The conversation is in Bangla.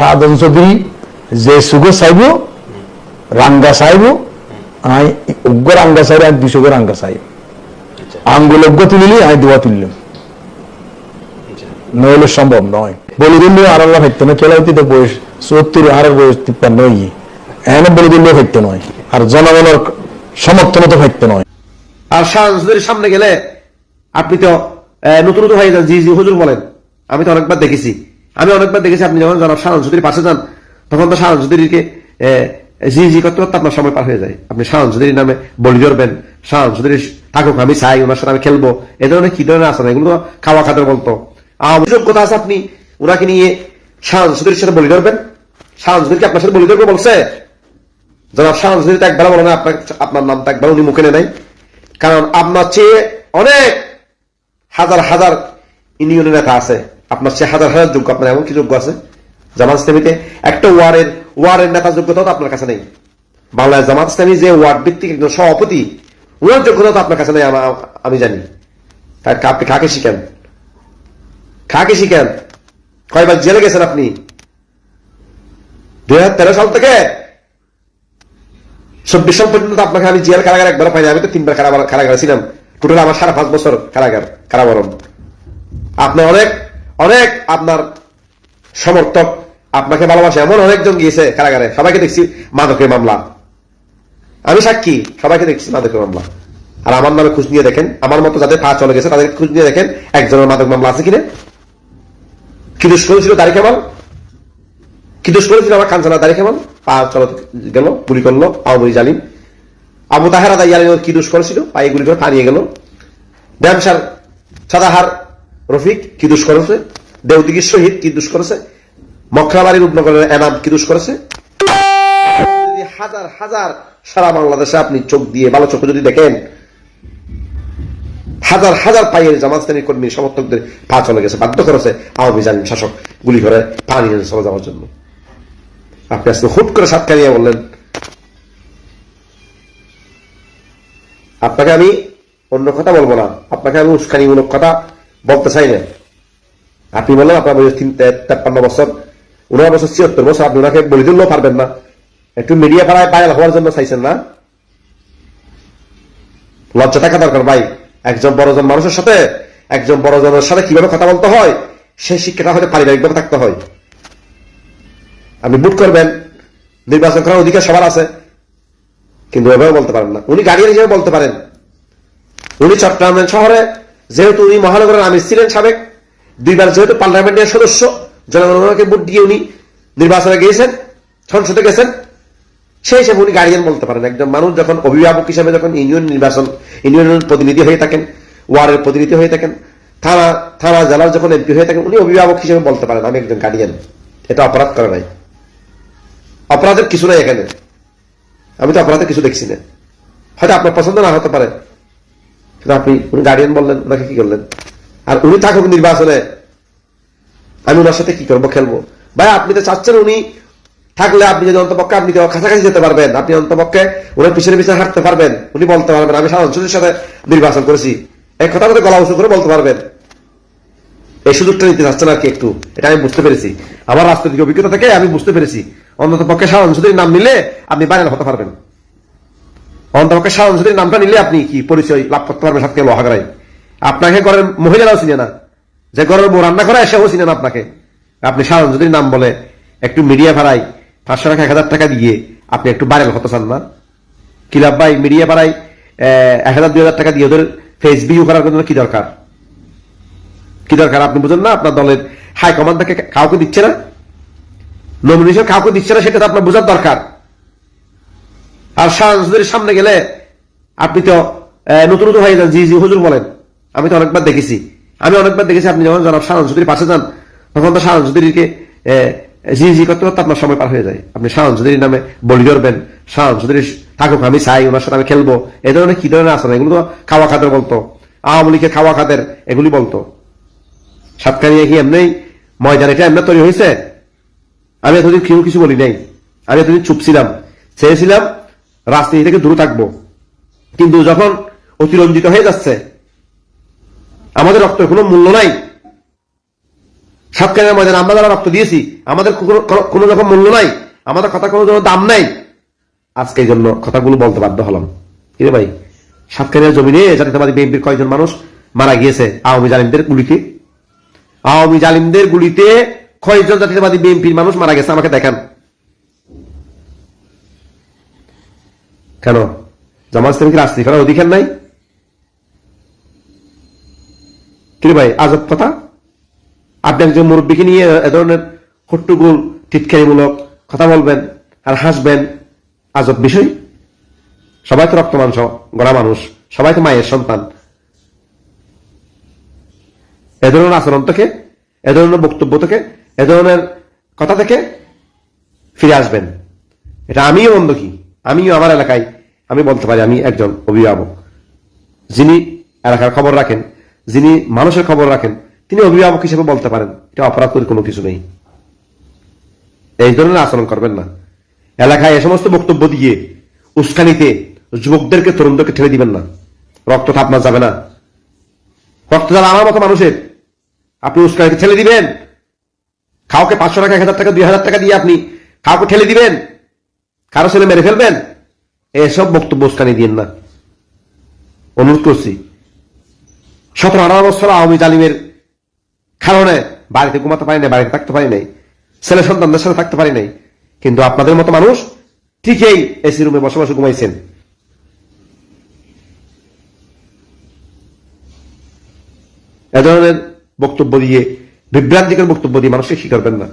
সাধন চৌধুরী যে সুগ চাইব রাঙ্গা চাইব আই উগ্র রাঙ্গা চাইব আমি দুশো রাঙ্গা চাইব। আঙ্গুল তুলিলি আমি দোয়া তুললাম নইলে সম্ভব নয় বলি দিল্লি আর আল্লাহ না তো বয়স চুয়াত্তর আর বয়স তিপ্পান্ন ইয়ে বলি নয় আর জনগণের সমর্থন তো নয় আর শাহজুদের সামনে গেলে আপনি তো নতুন নতুন হয়ে যান জি জি হুজুর বলেন আমি তো অনেকবার দেখেছি। আমি অনেকবার দেখেছি, আপনি যখন জনাব শাহজুদির পাশে যান, তখন তো শাহজুদিরকে জি জি করতে করতে আপনার সময় পার হয়ে যায়। আপনি শাহজুদির নামে বলি ধরবেন শাহজুদির থাকুক, আমি চাই, ওনার সাথে আমি খেলব। এ ধরনের কি ধরনের আছে এগুলো খাওয়া খাদের বলতো আমার যোগ্যতা আছে আপনি? ওনাকে নিয়ে শাহজুদির সাথে বলি ধরবেন? শাহজুদিরকে আপনার সাথে বলি ধরবে বলছে? জনাব শাহজুদির তো একবার বলে না, আপনার আপনার নাম তো একবার উনি মুখে নেয় কারণ আপনার চেয়ে অনেক হাজার হাজার ইউনিয়নের নেতা আছে। আপনার চেয়ে হাজার হাজার যোগ্য আপনার এমন কি যোগ্য আছে? জামাত ইসলামীতে একটা ওয়ার্ডের ওয়ার্ডের নেতা যোগ্যতা তো আপনার কাছে নেই। বাংলাদেশ জামাত ইসলামী যে ওয়ার্ড ভিত্তিক একজন সভাপতি, ওনার যোগ্যতা তো আপনার কাছে নেই, আমি জানি। তার আপনি কাকে শিখেন? কাকে শিখেন? কয়বার জেলে গেছেন আপনি? দুই হাজার তেরো সাল থেকে চব্বিশ সাল পর্যন্ত আপনাকে আমি জেল কারাগার একবার পাইনি, আমি তো তিনবার কারাগার কারাগারে ছিলাম। টোটাল আমার সাড়ে পাঁচ বছর কারাগার কারাবরণ। আপনি অনেক অনেক আপনার সমর্থক আপনাকে ভালোবাসে। এমন অনেকজন গিয়েছে কারাগারে। সবাইকে দেখছি মাদকের মামলা। আমি সাক্ষী, সবাইকে দেখছি মাদকের মামলা। আর আমার নামে খোঁজ নিয়ে দেখেন। আমার মতো যাদের পা চলে গেছে, তাদের খোঁজ নিয়ে দেখেন একজনের মাদক মামলা আছে কিনা। কি দোষ করেছিল তারিখ আমার কি দোষ করেছিল আমার কাঞ্চনা দাঁড়িয়ে কেমন পা চল গেল, গুলি করল, আওয়ামী জালিম। আবু তাহেরা দাই কি দোষ করেছিল পায়ে গুলি করে পানিয়ে গেল। ব্যামসার সাদাহার রফিক, কি দোষ করেছে দেওদিগির শহীদ, কি দোষ করেছে মক্কাবাড়ির রূপনগরের এনাম, কি দোষ করেছে হাজার হাজার সারা বাংলাদেশে আপনি চোখ দিয়ে, ভালো চোখে যদি দেখেন, হাজার হাজার পাইয়ের জামাত শ্রেণির কর্মী, সমর্থকদের পা চলে গেছে, বাধ্য করেছে আওয়ামী জালিম শাসক গুলি করে পানি নিয়ে চলে যাওয়ার জন্য। আপনি আজকে হুট করে সাতকা নিয়ে বললেন। আপনাকে আমি অন্য কথা বলব না। আপনাকে আমি উস্কানিমূলক কথা বলতে চাই না আপনি বললেন, আপনার বয়স তেপ্পান্ন বছর। উনার বছর ছিয়াত্তর বছর। আপনি ওনাকে বলি দিলেও পারবেন না। একটু মিডিয়া পাড়ায় ভাইরাল হওয়ার জন্য চাইছেন না? লজ্জা থাকা দরকার ভাই। একজন বড়জন মানুষের সাথে, একজন বড়জনের সাথে কীভাবে কথা বলতে হয়, সেই শিক্ষাটা হয়তো পারিবারিকভাবে থাকতে হয়। আপনি বুট করবেন। নির্বাচন করার অধিকার সবার আছে। কিন্তু এভাবে বলতে পারেন না। উনি গার্ডিয়ান হিসেবে বলতে পারেন। উনি চট্টগ্রাম শহরে যেহেতু উনি মহানগরের আমির ছিলেন সাবেক, দুইবার যেহেতু পার্লামেন্টের সদস্য, জনগণকে ভোট দিয়ে উনি নির্বাচনে গিয়েছেন, সংসদে গেছেন, সেই হিসেবে উনি গার্ডিয়ান বলতে পারেন। একজন মানুষ যখন অভিভাবক হিসেবে যখন ইউনিয়ন নির্বাচন ইউনিয়নের প্রতিনিধি হয়ে থাকেন, ওয়ার্ডের প্রতিনিধি হয়ে থাকেন, থানা থানা, জেলার যখন এমপি হয়ে থাকেন, উনি অভিভাবক হিসেবে বলতে পারেন, আমি একজন গার্ডিয়ান এটা অপরাধ করে নাই। অপরাধের কিছু নাই এখানে। আমি তো অপরাধের কিছু দেখছি না। হয়তো আপনার পছন্দ না হতে পারে। আপনি, উনি গার্ডিয়ান বললেন, ওনাকে কি করলেন? আর উনি থাকুক নির্বাচনে, আমি ওনার সাথে কি করব, খেলব? ভাই, আপনি তো চাচ্ছেন উনি থাকলে আপনি যদি অন্তপক্ষে, আপনি কাছাকাছি যেতে পারবেন। আপনি অন্তপক্ষে ওনার পিছনে পিছনে হাঁটতে পারবেন। উনি বলতে পারবেন, আমি সাধারণ সাথে নির্বাচন করেছি। এক কথা মতো গলা উঁচু করে বলতে পারবেন। এই সুযোগটা নিতে চাচ্ছেন আর কি একটু, এটা আমি বুঝতে পেরেছি। আমার রাজনৈতিক অভিজ্ঞতা থেকে আমি বুঝতে পেরেছি। অন্তত পক্ষে সাধারণ নাম নিলে আপনি বাইরে হতে পারবেন। অন্তত পক্ষে সাধারণ সুদীর নামটা নিলে আপনি কি পরিচয় লাভ করতে পারবেন সাথে লোহাগড়াই আপনাকে ঘরের মহিলারাও চিনে না। যে ঘরের বউ রান্না করে, সেও চিনে না আপনাকে। আপনি সাধারণ সুদীর নাম বলে একটু মিডিয়া ভাড়াই পাঁচশো টাকা, এক হাজার টাকা দিয়ে আপনি একটু বাইরে হতে চান না। কি লাভ ভাই? মিডিয়া ভাড়াই এক হাজার, দুই হাজার টাকা দিয়ে ওদের ফেস করার জন্য কি দরকার? কি দরকার? আপনি বুঝেন না, আপনার দলের হাই থেকে কাউকে দিচ্ছে না? নমিনেশন কাউকে দিচ্ছে না, সেটা তো আপনার বোঝার দরকার। আর শাহজুদের সামনে গেলে আপনি তো নতুন নতুন হয়ে যান। জি জি, হুজুর বলেন। আমি তো অনেকবার দেখেছি। আমি অনেকবার দেখেছি, আপনি যখন জনাব শাহজুদির পাশে যান, তখন তো শাহজুদিরকে জি জি করতে করতে আপনার সময় পার হয়ে যায়। আপনি শাহজুদির নামে বলি ধরবেন শাহজুদির থাকুক, আমি চাই ওনার সাথে আমি খেলব। এ ধরনের কি ধরনের আসলে এগুলো তো খাওয়া খাদের বলতো। আওয়ামী লীগের খাওয়া খাদের এগুলি বলতো। সাতকানিয়া কি এমনি ময়দান এটা এমনি তৈরি হয়েছে? আমি এতদিন কেউ কিছু বলি নাই। আমি এতদিন চুপ ছিলাম। চেয়েছিলাম রাজনীতি থেকে দূরে থাকব। কিন্তু যখন অতিরঞ্জিত হয়ে যাচ্ছে, আমাদের রক্তের কোনো মূল্য নাই। সাতকানের ময়দানে আমরা যারা রক্ত দিয়েছি, আমাদের কোনো- রকম মূল্য নাই। আমাদের কথা কোনো দাম নাই। আজকে এই জন্য কথাগুলো বলতে বাধ্য হলাম। কিরে ভাই? সাতকানের জমিনে জাতীয়তাবাদী বিএনপির কয়েকজন মানুষ মারা গিয়েছে। আওয়ামী জালিমদের গুলিতে। আওয়ামী জালিমদের গুলিতে কয়জন জাতীয়তাবাদী বিএনপির মানুষ মারা গেছে। আমাকে দেখান। কেন? জামাত ইসলামী কি রাজনীতি করার অধিকার নাই? কিরে ভাই, আজব কথা? আপনি একজন মুরব্বীকে নিয়ে এ ধরনের হট্টগোল টিটকারিমূলক কথা বলবেন আর হাসবেন, আজব বিষয়। সবাই তো রক্ত মাংস গড়া মানুষ, সবাই তো মায়ের সন্তান। এ ধরনের আচরণ থেকে, এ ধরনের বক্তব্য থেকে, এ ধরনের কথা থেকে ফিরে আসবেন। এটা আমিও বন্ধ কি? আমিও আমার এলাকায়, আমি বলতে পারি আমি একজন অভিভাবক। যিনি এলাকার খবর রাখেন, যিনি মানুষের খবর রাখেন, তিনি অভিভাবক হিসেবে বলতে পারেন, এটা অপরাধ করে কোনো কিছু নেই। এই ধরনের আচরণ করবেন না। এলাকায় এ সমস্ত বক্তব্য দিয়ে উস্কানিতে যুবকদেরকে, তরুণদেরকে ঠেলে দিবেন না। রক্ত আপনার যাবে না। রক্ত যাবে আমার মতো মানুষের, আপনি উস্কানিতে ঠেলে দিবেন। কাউকে পাঁচশো টাকা, এক হাজার টাকা, দুই হাজার টাকা দিয়ে আপনি কাউকে ঠেলে দিবেন। কারও ছেলে মেরে ফেলবেন? এসব বক্তব্য উস্কানি দিন না। অনুরোধ করছি, সতেরো আঠারো বছর আওয়ামী জালিমের কারণে বাড়িতে ঘুমাতে পারি নাই, বাড়িতে থাকতে পারি নাই, ছেলে সন্তানদের সাথে থাকতে পারি নাই, কিন্তু আপনাদের মতো মানুষ ঠিকই এসি রুমে বসে বসে ঘুমাইছেন। এ ধরনের বক্তব্য দিয়ে, বিভ্রান্তিকর বক্তব্য দিয়ে মানুষকে করবেন না?